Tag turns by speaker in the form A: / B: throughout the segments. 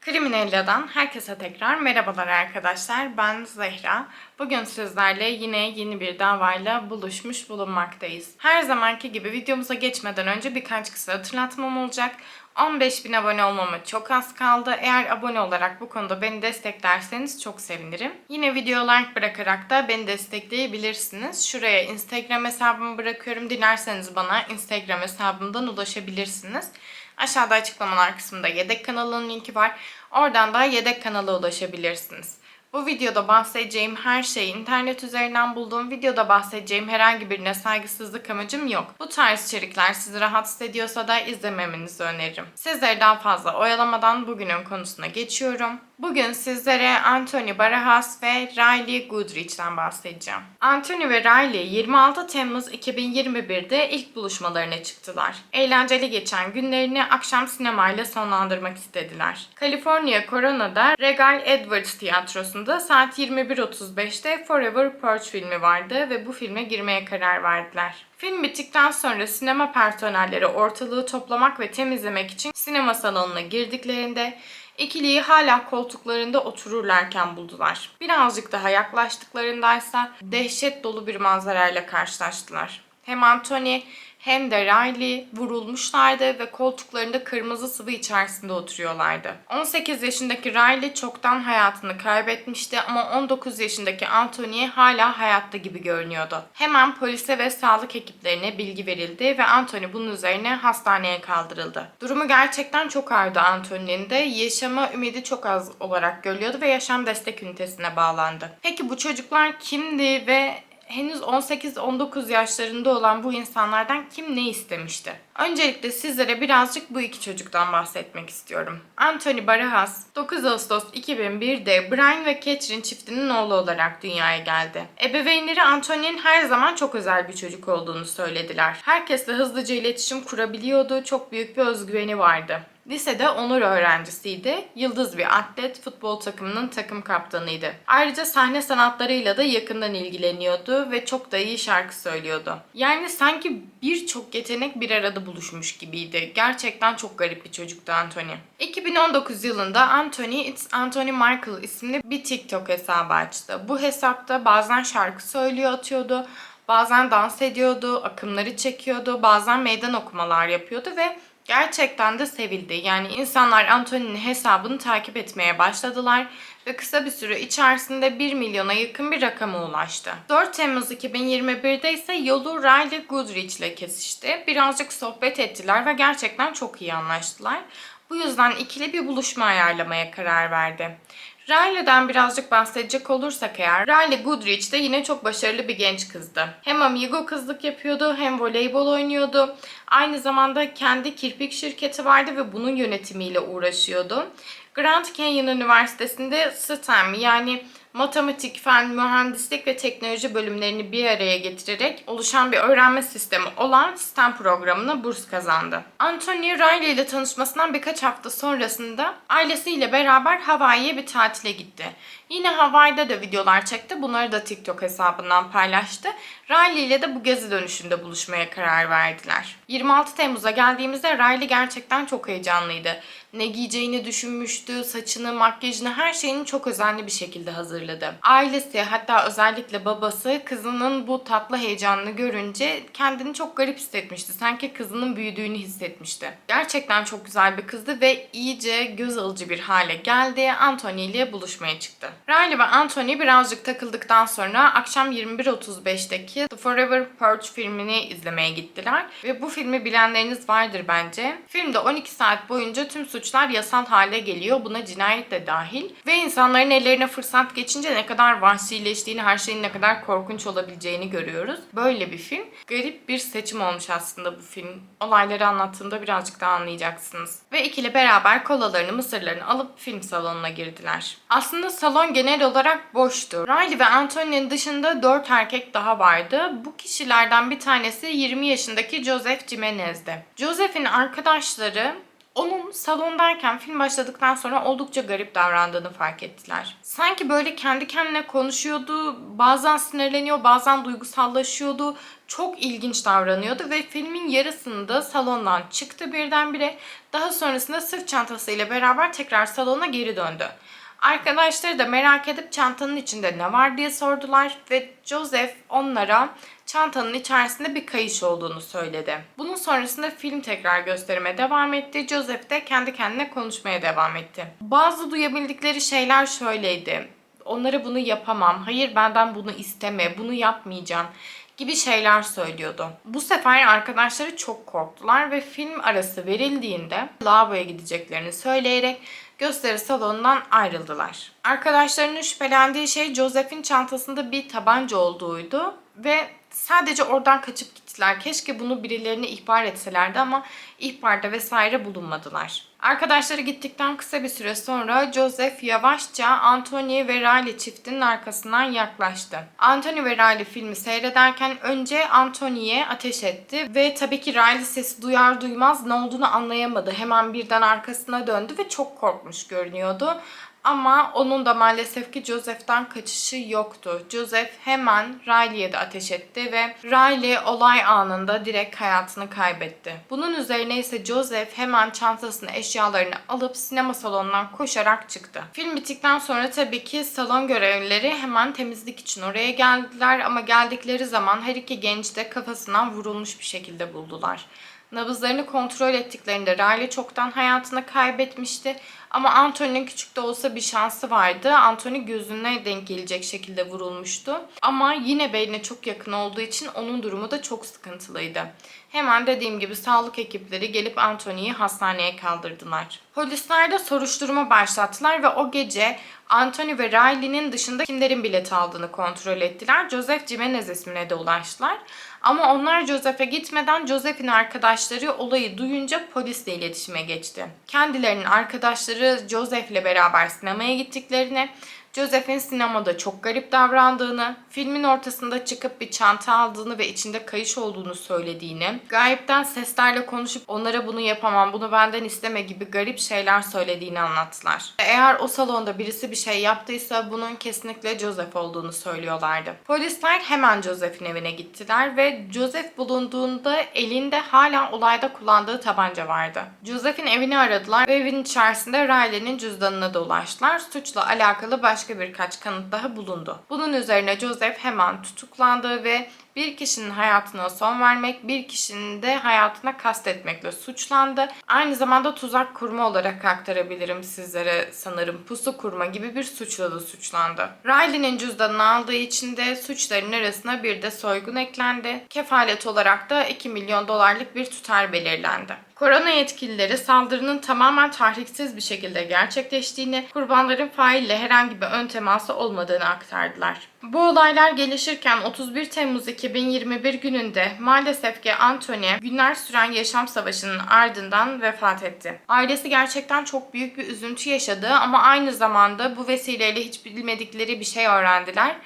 A: Kriminella'dan herkese tekrar merhabalar arkadaşlar. Ben Zehra. Bugün sizlerle yine yeni bir davayla buluşmuş bulunmaktayız. Her zamanki gibi videomuza geçmeden önce birkaç kısa hatırlatmam olacak. 15 bin abone olmama çok az kaldı. Eğer abone olarak bu konuda beni desteklerseniz çok sevinirim. Yine video like bırakarak da beni destekleyebilirsiniz. Şuraya Instagram hesabımı bırakıyorum. Dilerseniz bana Instagram hesabımdan ulaşabilirsiniz. Aşağıda açıklamalar kısmında yedek kanalının linki var. Oradan da yedek kanala ulaşabilirsiniz. Bu videoda bahsedeceğim her şeyi internet üzerinden bulduğum videoda bahsedeceğim herhangi birine saygısızlık amacım yok. Bu tarz içerikler sizi rahatsız ediyorsa da izlememenizi öneririm. Sizleri daha fazla oyalamadan bugünün konusuna geçiyorum. Bugün sizlere Anthony Barajas ve Riley Goodrich'ten bahsedeceğim. Anthony ve Riley 26 Temmuz 2021'de ilk buluşmalarına çıktılar. Eğlenceli geçen günlerini akşam sinemayla sonlandırmak istediler. California Corona'da Regal Edwards Tiyatrosu'nda saat 21.35'te Forever Porch filmi vardı ve bu filme girmeye karar verdiler. Film bittikten sonra sinema personelleri ortalığı toplamak ve temizlemek için sinema salonuna girdiklerinde İkiliyi hala koltuklarında otururlarken buldular. Birazcık daha yaklaştıklarındaysa dehşet dolu bir manzarayla karşılaştılar. Hem Anthony hem de Riley vurulmuşlardı ve koltuklarında kırmızı sıvı içerisinde oturuyorlardı. 18 yaşındaki Riley çoktan hayatını kaybetmişti ama 19 yaşındaki Anthony hala hayatta gibi görünüyordu. Hemen polise ve sağlık ekiplerine bilgi verildi ve Anthony bunun üzerine hastaneye kaldırıldı. Durumu gerçekten çok ağırdı Anthony'nin de. Yaşama ümidi çok az olarak görülüyordu ve yaşam destek ünitesine bağlandı. Peki bu çocuklar kimdi ve henüz 18-19 yaşlarında olan bu insanlardan kim ne istemişti? Öncelikle sizlere birazcık bu iki çocuktan bahsetmek istiyorum. Anthony Barajas 9 Ağustos 2001'de Brian ve Catherine çiftinin oğlu olarak dünyaya geldi. Ebeveynleri Anthony'nin her zaman çok özel bir çocuk olduğunu söylediler. Herkesle hızlıca iletişim kurabiliyordu, çok büyük bir özgüveni vardı. Lisede onur öğrencisiydi. Yıldız bir atlet, futbol takımının takım kaptanıydı. Ayrıca sahne sanatlarıyla da yakından ilgileniyordu ve çok da iyi şarkı söylüyordu. Yani sanki birçok yetenek bir arada buluşmuş gibiydi. Gerçekten çok garip bir çocuktu Anthony. 2019 yılında Anthony It's Anthony Michael isimli bir TikTok hesabı açtı. Bu hesapta bazen şarkı söylüyor atıyordu, bazen dans ediyordu, akımları çekiyordu, bazen meydan okumalar yapıyordu ve gerçekten de sevildi. Yani insanlar Anthony'nin hesabını takip etmeye başladılar ve kısa bir süre içerisinde 1 milyona yakın bir rakama ulaştı. 4 Temmuz 2021'de ise yolu Riley Goodrich ile kesişti. Birazcık sohbet ettiler ve gerçekten çok iyi anlaştılar. Bu yüzden ikili bir buluşma ayarlamaya karar verdi. Riley'den birazcık bahsedecek olursak eğer, Riley Goodrich de yine çok başarılı bir genç kızdı. Hem amigo kızlık yapıyordu hem voleybol oynuyordu. Aynı zamanda kendi kirpik şirketi vardı ve bunun yönetimiyle uğraşıyordu. Grand Canyon Üniversitesi'nde STEM yani matematik, fen, mühendislik ve teknoloji bölümlerini bir araya getirerek oluşan bir öğrenme sistemi olan STEM programına burs kazandı. Anthony Riley ile tanışmasından birkaç hafta sonrasında ailesiyle beraber Hawaii'ye bir tatile gitti. Yine Hawaii'de de videolar çekti. Bunları da TikTok hesabından paylaştı. Riley ile de bu gezi dönüşünde buluşmaya karar verdiler. 26 Temmuz'a geldiğimizde Riley gerçekten çok heyecanlıydı. Ne giyeceğini düşünmüştü, saçını, makyajını, her şeyini çok özenli bir şekilde hazırladı. Ailesi hatta özellikle babası kızının bu tatlı heyecanını görünce kendini çok garip hissetmişti. Sanki kızının büyüdüğünü hissetmişti. Gerçekten çok güzel bir kızdı ve iyice göz alıcı bir hale geldi. Anthony ile buluşmaya çıktı. Riley ve Anthony birazcık takıldıktan sonra akşam 21.35'teki The Forever Porch filmini izlemeye gittiler. Ve bu filmi bilenleriniz vardır bence. Filmde 12 saat boyunca tüm suçlar yasal hale geliyor. Buna cinayet de dahil. Ve insanların ellerine fırsat geçince ne kadar vahşileştiğini, her şeyin ne kadar korkunç olabileceğini görüyoruz. Böyle bir film. Garip bir seçim olmuş aslında bu film. Olayları anlattığımda birazcık daha anlayacaksınız. Ve ikili beraber kolalarını, mısırlarını alıp film salonuna girdiler. Aslında salon genel olarak boştu. Riley ve Anthony'nin dışında 4 erkek daha vardı. Bu kişilerden bir tanesi 20 yaşındaki Joseph Jimenez'di. Joseph'in arkadaşları onun salondayken film başladıktan sonra oldukça garip davrandığını fark ettiler. Sanki böyle kendi kendine konuşuyordu, bazen sinirleniyor, bazen duygusallaşıyordu. çok ilginç davranıyordu ve filmin yarısında salondan çıktı birdenbire. Daha sonrasında sırt çantasıyla beraber tekrar salona geri döndü. Arkadaşları da merak edip çantanın içinde ne var diye sordular ve Joseph onlara çantanın içerisinde bir kayış olduğunu söyledi. Bunun sonrasında film tekrar gösterime devam etti. Joseph de kendi kendine konuşmaya devam etti. Bazı duyabildikleri şeyler şöyleydi. Onlara bunu yapamam, hayır benden bunu isteme, bunu yapmayacağım gibi şeyler söylüyordu. Bu sefer arkadaşları çok korktular ve film arası verildiğinde lavaboya gideceklerini söyleyerek gösteri salonundan ayrıldılar. Arkadaşlarının şüphelendiği şey Joseph'in çantasında bir tabanca olduğuydu ve sadece oradan kaçıp gittiler. Keşke bunu birilerine ihbar etselerdi ama ihbarda vesaire bulunmadılar. Arkadaşları gittikten kısa bir süre sonra Joseph yavaşça Anthony ve Riley çiftinin arkasından yaklaştı. Anthony ve Riley filmi seyrederken önce Anthony'ye ateş etti ve tabii ki Riley sesi duyar duymaz ne olduğunu anlayamadı. Hemen birden arkasına döndü ve çok korkmuş görünüyordu. Ama onun da maalesef ki Joseph'ten kaçışı yoktu. Joseph hemen Riley'e de ateş etti ve Riley olay anında direkt hayatını kaybetti. Bunun üzerine ise Joseph hemen çantasını eşyalarını alıp sinema salonundan koşarak çıktı. Film bittikten sonra tabii ki salon görevlileri hemen temizlik için oraya geldiler ama geldikleri zaman her iki genç de kafasından vurulmuş bir şekilde buldular. Nabızlarını kontrol ettiklerinde Riley çoktan hayatını kaybetmişti. Ama Anthony'nin küçük de olsa bir şansı vardı. Anthony gözüne denk gelecek şekilde vurulmuştu. Ama yine beline çok yakın olduğu için onun durumu da çok sıkıntılıydı. Hemen dediğim gibi sağlık ekipleri gelip Anthony'yi hastaneye kaldırdılar. Polisler de soruşturma başlattılar ve o gece Anthony ve Riley'nin dışında kimlerin bilet aldığını kontrol ettiler. Joseph Jimenez ismine de ulaştılar. Ama onlar Joseph'e gitmeden Joseph'in arkadaşları olayı duyunca polisle iletişime geçti. Kendilerinin arkadaşları Joseph'le beraber sinemaya gittiklerini, Joseph'in sinemada çok garip davrandığını, filmin ortasında çıkıp bir çanta aldığını ve içinde kayış olduğunu söylediğini, gayipten seslerle konuşup onlara bunu yapamam, bunu benden isteme gibi garip şeyler söylediğini anlattılar. Eğer o salonda birisi bir şey yaptıysa bunun kesinlikle Joseph olduğunu söylüyorlardı. Polisler hemen Joseph'in evine gittiler ve Joseph bulunduğunda elinde hala olayda kullandığı tabanca vardı. Joseph'in evini aradılar ve evin içerisinde Riley'nin cüzdanına da ulaştılar. Suçla alakalı başka birkaç kanıt daha bulundu. Bunun üzerine Joseph hemen tutuklandı ve bir kişinin hayatına son vermek, bir kişinin de hayatına kastetmekle suçlandı. Aynı zamanda tuzak kurma olarak aktarabilirim sizlere sanırım. Pusu kurma gibi bir suçla da suçlandı. Riley'nin cüzdanını aldığı için de suçların arasına bir de soygun eklendi. Kefalet olarak da 2 milyon dolarlık bir tutar belirlendi. Korona yetkilileri saldırının tamamen tahriksiz bir şekilde gerçekleştiğini, kurbanların faille herhangi bir ön teması olmadığını aktardılar. Bu olaylar gelişirken 31 Temmuz 2021 gününde maalesef ki Anthony günler süren yaşam savaşının ardından vefat etti. Ailesi gerçekten çok büyük bir üzüntü yaşadı ama aynı zamanda bu vesileyle hiç bilmedikleri bir şey öğrendiler.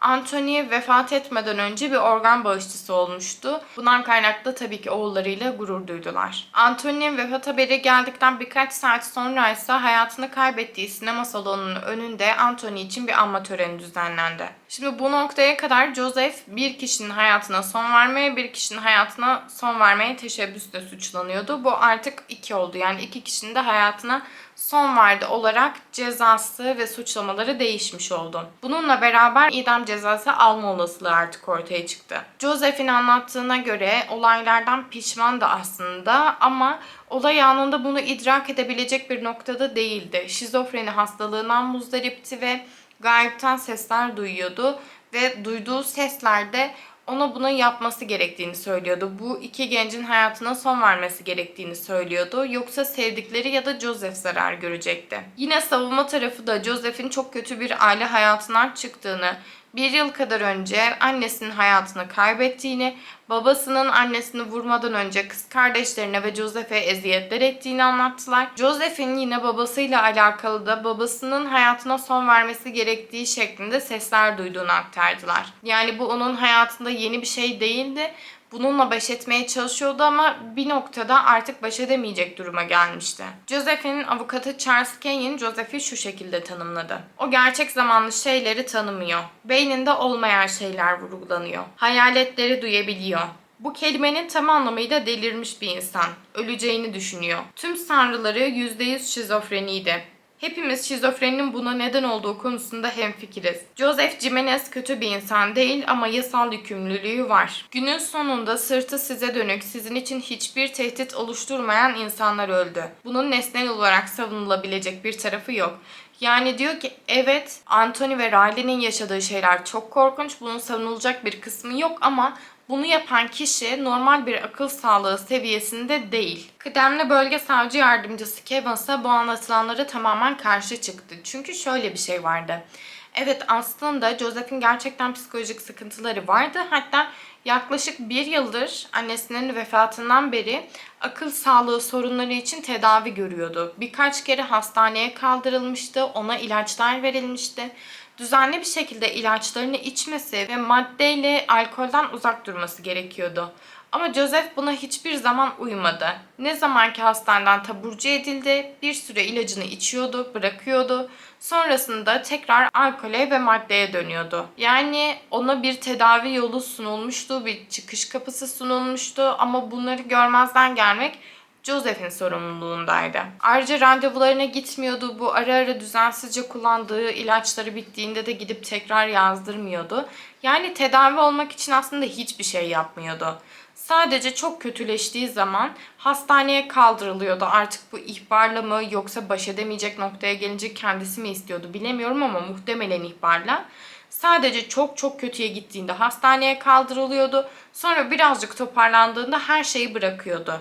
A: Anthony vefat etmeden önce bir organ bağışçısı olmuştu. Bundan kaynaklı tabii ki oğullarıyla gurur duydular. Anthony'nin vefat haberi geldikten birkaç saat sonra ise hayatını kaybettiği sinema salonunun önünde Anthony için bir anma töreni düzenlendi. Şimdi bu noktaya kadar Joseph bir kişinin hayatına son vermeye, bir kişinin hayatına son vermeye teşebbüsle suçlanıyordu. Bu artık iki oldu. Yani iki kişinin de hayatına son verdi olarak cezası ve suçlamaları değişmiş oldu. Bununla beraber idam cezası alma olasılığı artık ortaya çıktı. Joseph'in anlattığına göre olaylardan pişman da aslında ama olay anında bunu idrak edebilecek bir noktada değildi. Şizofreni hastalığından muzdaripti ve gayipten sesler duyuyordu ve duyduğu seslerde ona bunu yapması gerektiğini söylüyordu. Bu iki gencin hayatına son vermesi gerektiğini söylüyordu. Yoksa sevdikleri ya da Joseph zarar görecekti. Yine savunma tarafı da Joseph'in çok kötü bir aile hayatından çıktığını, bir yıl kadar önce annesinin hayatını kaybettiğini, babasının annesini vurmadan önce kız kardeşlerine ve Joseph'e eziyetler ettiğini anlattılar. Joseph'in yine babasıyla alakalı da babasının hayatına son vermesi gerektiği şeklinde sesler duyduğunu aktardılar. Yani bu onun hayatında yeni bir şey değildi. Bununla baş etmeye çalışıyordu ama bir noktada artık baş edemeyecek duruma gelmişti. Joseph'in avukatı Charles Kane, Joseph'i şu şekilde tanımladı. O gerçek zamanlı şeyleri tanımıyor. Beyninde olmayan şeyler vurgulanıyor. Hayaletleri duyabiliyor. Bu kelimenin tam anlamıyla delirmiş bir insan. Öleceğini düşünüyor. Tüm sanrıları %100 şizofreniydi. Hepimiz şizofreninin buna neden olduğu konusunda hemfikiriz. Joseph Jimenez kötü bir insan değil ama yasal yükümlülüğü var. Günün sonunda sırtı size dönük, sizin için hiçbir tehdit oluşturmayan insanlar öldü. Bunun nesnel olarak savunulabilecek bir tarafı yok. Yani diyor ki evet Anthony ve Riley'nin yaşadığı şeyler çok korkunç. Bunun savunulacak bir kısmı yok ama bunu yapan kişi normal bir akıl sağlığı seviyesinde değil. Kıdemli bölge savcı yardımcısı Kevin ise bu anlatılanlara tamamen karşı çıktı. Çünkü şöyle bir şey vardı. Evet aslında Joseph'in gerçekten psikolojik sıkıntıları vardı. Hatta yaklaşık bir yıldır annesinin vefatından beri akıl sağlığı sorunları için tedavi görüyordu. Birkaç kere hastaneye kaldırılmıştı, ona ilaçlar verilmişti düzenli bir şekilde ilaçlarını içmesi ve maddeyle alkolden uzak durması gerekiyordu. Ama Joseph buna hiçbir zaman uymadı. Ne zamanki hastaneden taburcu edildi, bir süre ilacını içiyordu, bırakıyordu. Sonrasında tekrar alkole ve maddeye dönüyordu. Yani ona bir tedavi yolu sunulmuştu, bir çıkış kapısı sunulmuştu ama bunları görmezden gelmek Joseph'in sorumluluğundaydı. Ayrıca randevularına gitmiyordu. Bu ara ara düzensizce kullandığı ilaçları bittiğinde de gidip tekrar yazdırmıyordu. Yani tedavi olmak için aslında hiçbir şey yapmıyordu. Sadece çok kötüleştiği zaman hastaneye kaldırılıyordu. Artık bu ihbarla mı yoksa baş edemeyecek noktaya gelince kendisi mi istiyordu bilemiyorum ama muhtemelen ihbarla. Sadece çok çok kötüye gittiğinde hastaneye kaldırılıyordu. Sonra birazcık toparlandığında her şeyi bırakıyordu.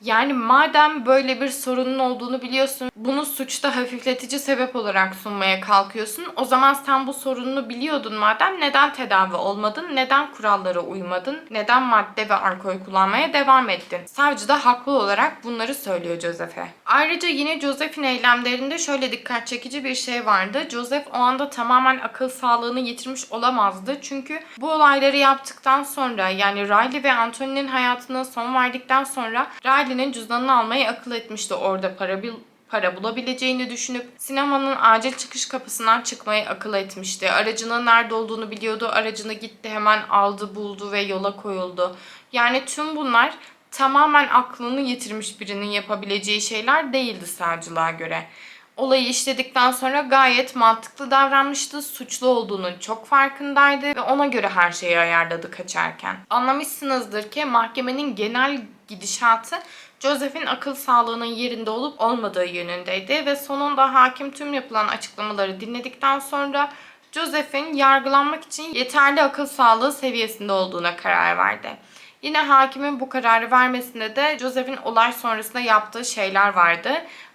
A: Yani madem böyle bir sorunun olduğunu biliyorsun, bunu suçta hafifletici sebep olarak sunmaya kalkıyorsun. O zaman sen bu sorununu biliyordun madem neden tedavi olmadın, neden kurallara uymadın, neden madde ve alkol kullanmaya devam ettin? Savcı da haklı olarak bunları söylüyor Joseph'e. Ayrıca yine Joseph'in eylemlerinde şöyle dikkat çekici bir şey vardı. Joseph o anda tamamen akıl sağlığını yitirmiş olamazdı. Çünkü bu olayları yaptıktan sonra yani Riley ve Anthony'nin hayatına son verdikten sonra Riley Riley'nin cüzdanını almayı akıl etmişti orada para bil para bulabileceğini düşünüp sinemanın acil çıkış kapısından çıkmayı akıl etmişti. Aracının nerede olduğunu biliyordu. Aracını gitti hemen aldı buldu ve yola koyuldu. Yani tüm bunlar tamamen aklını yitirmiş birinin yapabileceği şeyler değildi savcılığa göre. Olayı işledikten sonra gayet mantıklı davranmıştı. Suçlu olduğunun çok farkındaydı ve ona göre her şeyi ayarladı kaçarken. Anlamışsınızdır ki mahkemenin genel gidişatı Joseph'in akıl sağlığının yerinde olup olmadığı yönündeydi ve sonunda hakim tüm yapılan açıklamaları dinledikten sonra Joseph'in yargılanmak için yeterli akıl sağlığı seviyesinde olduğuna karar verdi. Yine hakimin bu kararı vermesinde de Joseph'in olay sonrasında yaptığı şeyler vardı.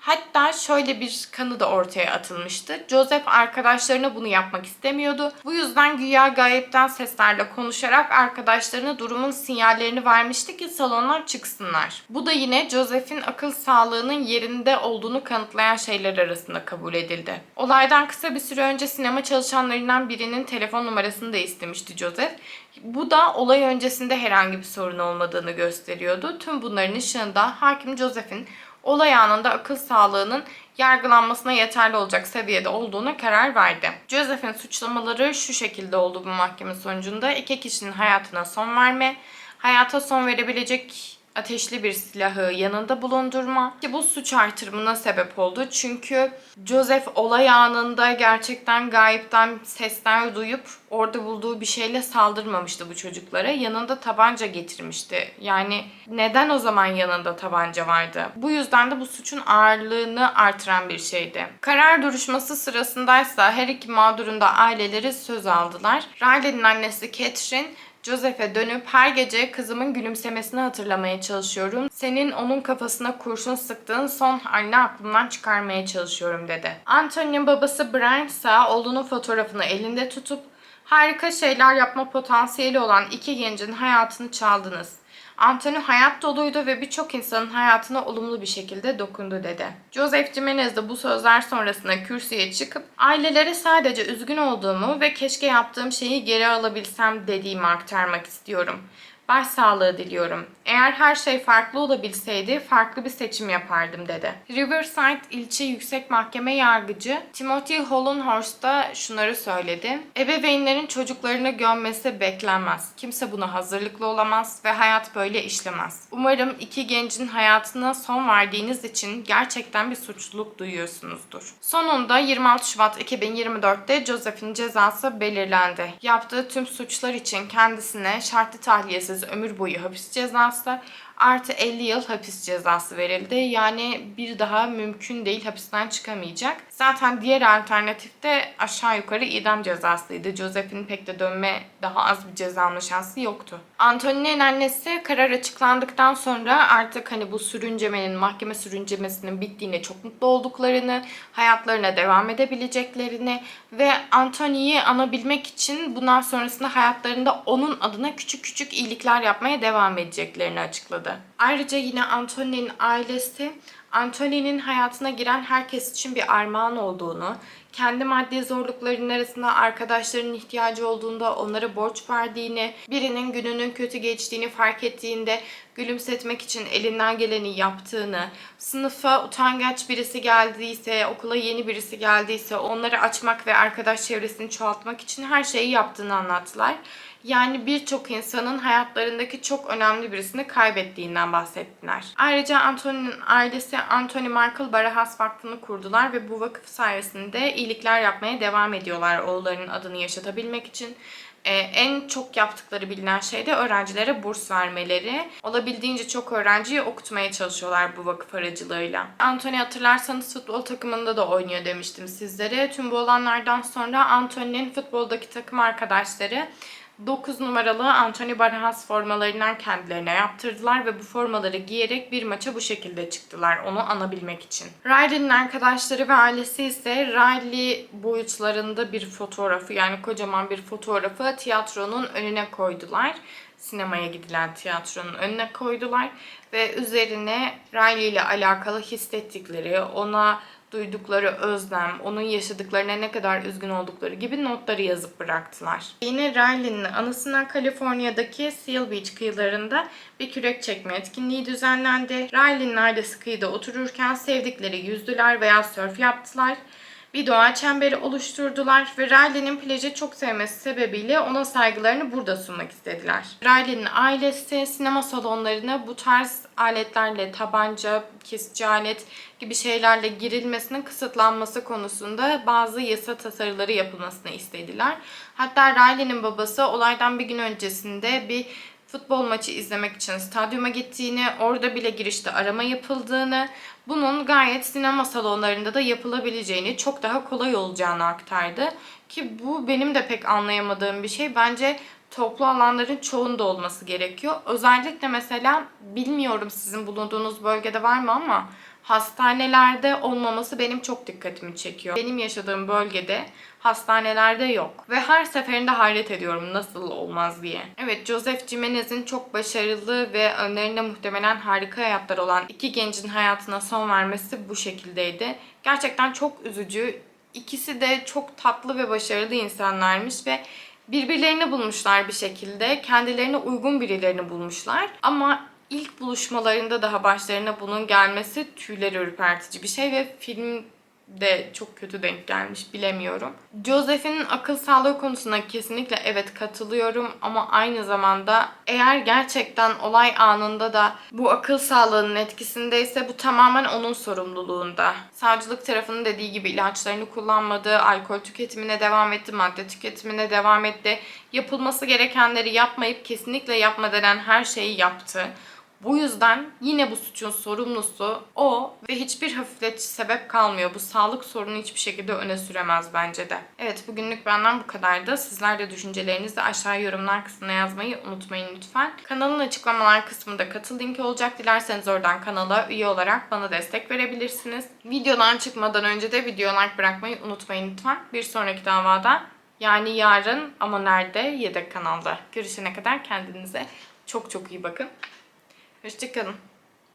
A: Hatta şöyle bir kanı da ortaya atılmıştı. Joseph arkadaşlarına bunu yapmak istemiyordu. Bu yüzden güya gayipten seslerle konuşarak arkadaşlarına durumun sinyallerini vermişti ki salondan çıksınlar. Bu da yine Joseph'in akıl sağlığının yerinde olduğunu kanıtlayan şeyler arasında kabul edildi. Olaydan kısa bir süre önce sinema çalışanlarından birinin telefon numarasını da istemişti Joseph. Bu da olay öncesinde herhangi bir sorun olmadığını gösteriyordu. Tüm bunların ışığında hakim Joseph'in olay anında akıl sağlığının yargılanmasına yeterli olacak seviyede olduğuna karar verdi. Joseph'in suçlamaları şu şekilde oldu bu mahkeme sonucunda. iki kişinin hayatına son verme, hayata son verebilecek ateşli bir silahı yanında bulundurma ki bu suç artırımına sebep oldu. Çünkü Joseph olay anında gerçekten gayipten sesler duyup orada bulduğu bir şeyle saldırmamıştı bu çocuklara. Yanında tabanca getirmişti. Yani neden o zaman yanında tabanca vardı? Bu yüzden de bu suçun ağırlığını artıran bir şeydi. Karar duruşması sırasındaysa her iki mağdurun da aileleri söz aldılar. Riley'nin annesi Catherine Joseph'e dönüp her gece kızımın gülümsemesini hatırlamaya çalışıyorum. Senin onun kafasına kurşun sıktığın son halini aklımdan çıkarmaya çalışıyorum dedi. Anthony'nin babası Brian ise oğlunun fotoğrafını elinde tutup harika şeyler yapma potansiyeli olan iki gencin hayatını çaldınız. Anthony hayat doluydu ve birçok insanın hayatına olumlu bir şekilde dokundu dedi. Joseph Jimenez de bu sözler sonrasında kürsüye çıkıp ailelere sadece üzgün olduğumu ve keşke yaptığım şeyi geri alabilsem dediğimi aktarmak istiyorum. Başsağlığı diliyorum. Eğer her şey farklı olabilseydi farklı bir seçim yapardım dedi. Riverside ilçe yüksek mahkeme yargıcı Timothy Hollenhorst da şunları söyledi. Ebeveynlerin çocuklarını gömmesi beklenmez. Kimse buna hazırlıklı olamaz ve hayat böyle işlemez. Umarım iki gencin hayatına son verdiğiniz için gerçekten bir suçluluk duyuyorsunuzdur. Sonunda 26 Şubat 2024'te Joseph'in cezası belirlendi. Yaptığı tüm suçlar için kendisine şartlı tahliyesiz ömür boyu hapis cezası artı 50 yıl hapis cezası verildi. Yani bir daha mümkün değil hapisten çıkamayacak. Zaten diğer alternatif de aşağı yukarı idam cezasıydı. Joseph'in pek de dönme daha az bir ceza şansı yoktu. Anthony'nin annesi karar açıklandıktan sonra artık hani bu sürüncemenin, mahkeme sürüncemesinin bittiğine çok mutlu olduklarını, hayatlarına devam edebileceklerini ve Anthony'yi anabilmek için bundan sonrasında hayatlarında onun adına küçük küçük iyilikler yapmaya devam edeceklerini açıkladı. Ayrıca yine Anthony'nin ailesi Anthony'nin hayatına giren herkes için bir armağan olduğunu, kendi maddi zorluklarının arasında arkadaşlarının ihtiyacı olduğunda onlara borç verdiğini, birinin gününün kötü geçtiğini fark ettiğinde gülümsetmek için elinden geleni yaptığını, sınıfa utangaç birisi geldiyse, okula yeni birisi geldiyse onları açmak ve arkadaş çevresini çoğaltmak için her şeyi yaptığını anlattılar. Yani birçok insanın hayatlarındaki çok önemli birisini kaybettiğinden bahsettiler. Ayrıca Anthony'nin ailesi Anthony Michael Barahas Vakfı'nı kurdular ve bu vakıf sayesinde iyilikler yapmaya devam ediyorlar oğullarının adını yaşatabilmek için. Ee, en çok yaptıkları bilinen şey de öğrencilere burs vermeleri. Olabildiğince çok öğrenciyi okutmaya çalışıyorlar bu vakıf aracılığıyla. Anthony hatırlarsanız futbol takımında da oynuyor demiştim sizlere. Tüm bu olanlardan sonra Anthony'nin futboldaki takım arkadaşları 9 numaralı Anthony Barahas formalarından kendilerine yaptırdılar ve bu formaları giyerek bir maça bu şekilde çıktılar onu anabilmek için. Riley'nin arkadaşları ve ailesi ise Riley boyutlarında bir fotoğrafı yani kocaman bir fotoğrafı tiyatronun önüne koydular. Sinemaya gidilen tiyatronun önüne koydular ve üzerine Riley ile alakalı hissettikleri, ona duydukları özlem, onun yaşadıklarına ne kadar üzgün oldukları gibi notları yazıp bıraktılar. Yine Riley'nin anısına Kaliforniya'daki Seal Beach kıyılarında bir kürek çekme etkinliği düzenlendi. Riley'nin ailesi kıyıda otururken sevdikleri yüzdüler veya sörf yaptılar bir doğa çemberi oluşturdular ve Riley'nin plajı çok sevmesi sebebiyle ona saygılarını burada sunmak istediler. Riley'nin ailesi sinema salonlarına bu tarz aletlerle, tabanca, kesici alet gibi şeylerle girilmesinin kısıtlanması konusunda bazı yasa tasarıları yapılmasını istediler. Hatta Riley'nin babası olaydan bir gün öncesinde bir futbol maçı izlemek için stadyuma gittiğini, orada bile girişte arama yapıldığını, bunun gayet sinema salonlarında da yapılabileceğini, çok daha kolay olacağını aktardı. Ki bu benim de pek anlayamadığım bir şey. Bence toplu alanların çoğunda olması gerekiyor. Özellikle mesela bilmiyorum sizin bulunduğunuz bölgede var mı ama hastanelerde olmaması benim çok dikkatimi çekiyor. Benim yaşadığım bölgede hastanelerde yok. Ve her seferinde hayret ediyorum nasıl olmaz diye. Evet Joseph Jimenez'in çok başarılı ve önlerinde muhtemelen harika hayatlar olan iki gencin hayatına son vermesi bu şekildeydi. Gerçekten çok üzücü. İkisi de çok tatlı ve başarılı insanlarmış ve birbirlerini bulmuşlar bir şekilde. Kendilerine uygun birilerini bulmuşlar. Ama ilk buluşmalarında daha başlarına bunun gelmesi tüyleri ürpertici bir şey ve film de çok kötü denk gelmiş bilemiyorum. Joseph'in akıl sağlığı konusuna kesinlikle evet katılıyorum ama aynı zamanda eğer gerçekten olay anında da bu akıl sağlığının etkisindeyse bu tamamen onun sorumluluğunda. Savcılık tarafının dediği gibi ilaçlarını kullanmadı, alkol tüketimine devam etti, madde tüketimine devam etti. Yapılması gerekenleri yapmayıp kesinlikle yapma denen her şeyi yaptı. Bu yüzden yine bu suçun sorumlusu o ve hiçbir hafifletici sebep kalmıyor. Bu sağlık sorunu hiçbir şekilde öne süremez bence de. Evet bugünlük benden bu kadardı. Sizler de düşüncelerinizi aşağı yorumlar kısmına yazmayı unutmayın lütfen. Kanalın açıklamalar kısmında katıl linki olacak. Dilerseniz oradan kanala üye olarak bana destek verebilirsiniz. Videodan çıkmadan önce de video like bırakmayı unutmayın lütfen. Bir sonraki davada yani yarın ama nerede? Yedek kanalda. Görüşene kadar kendinize çok çok iyi bakın. Hoşçakalın.